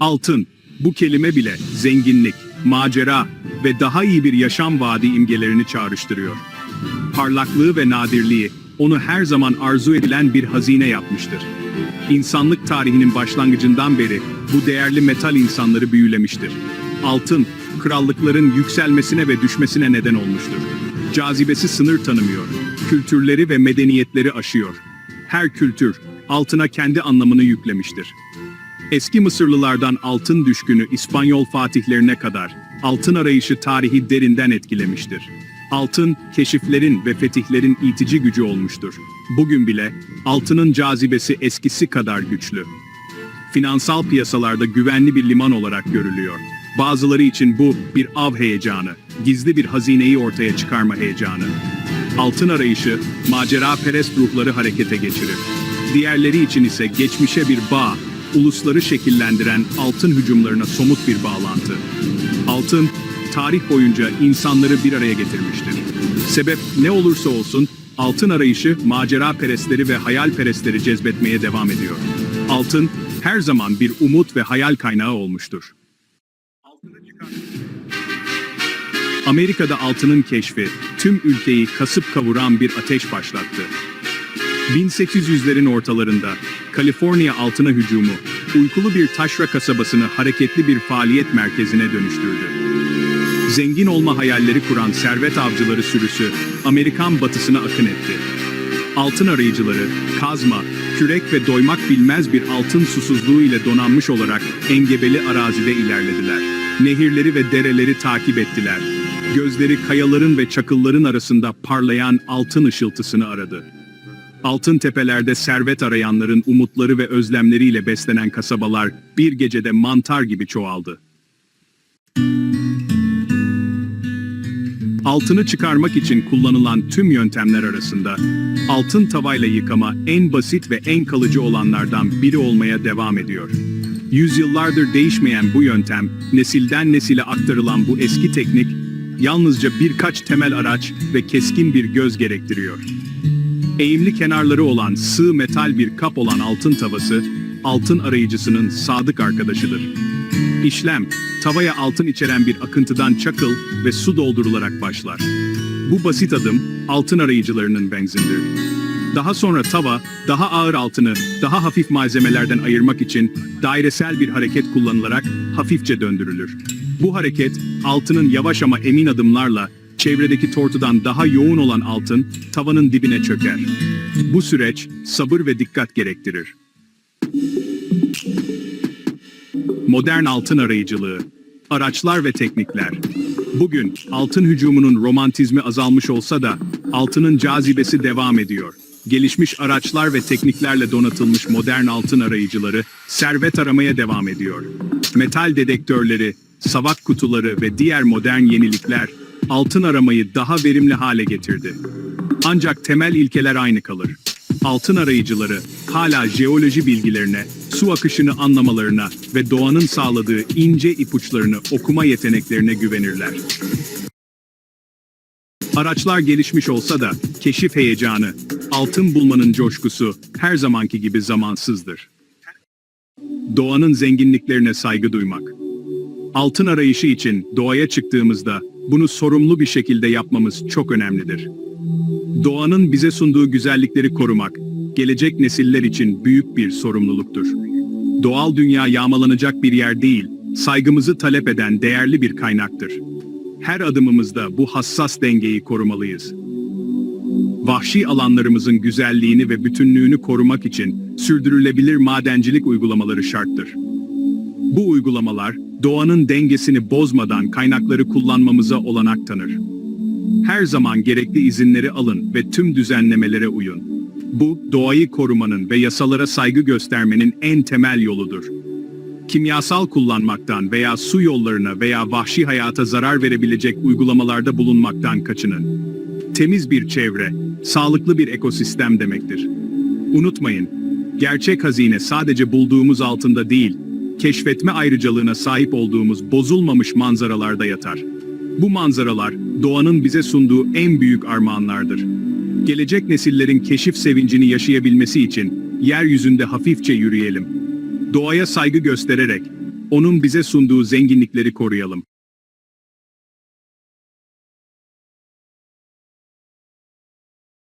Altın, bu kelime bile zenginlik, macera ve daha iyi bir yaşam vaadi imgelerini çağrıştırıyor. Parlaklığı ve nadirliği onu her zaman arzu edilen bir hazine yapmıştır. İnsanlık tarihinin başlangıcından beri bu değerli metal insanları büyülemiştir. Altın, krallıkların yükselmesine ve düşmesine neden olmuştur. Cazibesi sınır tanımıyor, kültürleri ve medeniyetleri aşıyor. Her kültür, altına kendi anlamını yüklemiştir. Eski Mısırlılardan altın düşkünü İspanyol fatihlerine kadar altın arayışı tarihi derinden etkilemiştir. Altın, keşiflerin ve fetihlerin itici gücü olmuştur. Bugün bile altının cazibesi eskisi kadar güçlü. Finansal piyasalarda güvenli bir liman olarak görülüyor. Bazıları için bu bir av heyecanı, gizli bir hazineyi ortaya çıkarma heyecanı. Altın arayışı, macera perest ruhları harekete geçirir. Diğerleri için ise geçmişe bir bağ, ulusları şekillendiren altın hücumlarına somut bir bağlantı. Altın, tarih boyunca insanları bir araya getirmiştir. Sebep ne olursa olsun, altın arayışı macera perestleri ve hayal perestleri cezbetmeye devam ediyor. Altın, her zaman bir umut ve hayal kaynağı olmuştur. Amerika'da altının keşfi tüm ülkeyi kasıp kavuran bir ateş başlattı. 1800'lerin ortalarında Kaliforniya altına hücumu uykulu bir taşra kasabasını hareketli bir faaliyet merkezine dönüştürdü. Zengin olma hayalleri kuran servet avcıları sürüsü Amerikan batısına akın etti. Altın arayıcıları, kazma, kürek ve doymak bilmez bir altın susuzluğu ile donanmış olarak engebeli arazide ilerlediler. Nehirleri ve dereleri takip ettiler. Gözleri kayaların ve çakılların arasında parlayan altın ışıltısını aradı. Altın tepelerde servet arayanların umutları ve özlemleriyle beslenen kasabalar bir gecede mantar gibi çoğaldı. Altını çıkarmak için kullanılan tüm yöntemler arasında altın tavayla yıkama en basit ve en kalıcı olanlardan biri olmaya devam ediyor. Yüzyıllardır değişmeyen bu yöntem, nesilden nesile aktarılan bu eski teknik, yalnızca birkaç temel araç ve keskin bir göz gerektiriyor. Eğimli kenarları olan sığ metal bir kap olan altın tavası, altın arayıcısının sadık arkadaşıdır. İşlem, tavaya altın içeren bir akıntıdan çakıl ve su doldurularak başlar. Bu basit adım, altın arayıcılarının benzindir. Daha sonra tava, daha ağır altını, daha hafif malzemelerden ayırmak için dairesel bir hareket kullanılarak hafifçe döndürülür. Bu hareket, altının yavaş ama emin adımlarla çevredeki tortudan daha yoğun olan altın tavanın dibine çöker. Bu süreç sabır ve dikkat gerektirir. Modern altın arayıcılığı, araçlar ve teknikler. Bugün altın hücumunun romantizmi azalmış olsa da altının cazibesi devam ediyor. Gelişmiş araçlar ve tekniklerle donatılmış modern altın arayıcıları servet aramaya devam ediyor. Metal dedektörleri, savak kutuları ve diğer modern yenilikler altın aramayı daha verimli hale getirdi. Ancak temel ilkeler aynı kalır. Altın arayıcıları hala jeoloji bilgilerine, su akışını anlamalarına ve doğanın sağladığı ince ipuçlarını okuma yeteneklerine güvenirler. Araçlar gelişmiş olsa da keşif heyecanı, altın bulmanın coşkusu her zamanki gibi zamansızdır. Doğanın zenginliklerine saygı duymak. Altın arayışı için doğaya çıktığımızda bunu sorumlu bir şekilde yapmamız çok önemlidir. Doğanın bize sunduğu güzellikleri korumak, gelecek nesiller için büyük bir sorumluluktur. Doğal dünya yağmalanacak bir yer değil, saygımızı talep eden değerli bir kaynaktır. Her adımımızda bu hassas dengeyi korumalıyız. Vahşi alanlarımızın güzelliğini ve bütünlüğünü korumak için sürdürülebilir madencilik uygulamaları şarttır. Bu uygulamalar doğanın dengesini bozmadan kaynakları kullanmamıza olanak tanır. Her zaman gerekli izinleri alın ve tüm düzenlemelere uyun. Bu doğayı korumanın ve yasalara saygı göstermenin en temel yoludur. Kimyasal kullanmaktan veya su yollarına veya vahşi hayata zarar verebilecek uygulamalarda bulunmaktan kaçının. Temiz bir çevre, sağlıklı bir ekosistem demektir. Unutmayın, gerçek hazine sadece bulduğumuz altında değil, keşfetme ayrıcalığına sahip olduğumuz bozulmamış manzaralarda yatar. Bu manzaralar doğanın bize sunduğu en büyük armağanlardır. Gelecek nesillerin keşif sevincini yaşayabilmesi için yeryüzünde hafifçe yürüyelim. Doğaya saygı göstererek Onun bize sunduğu zenginlikleri koruyalım.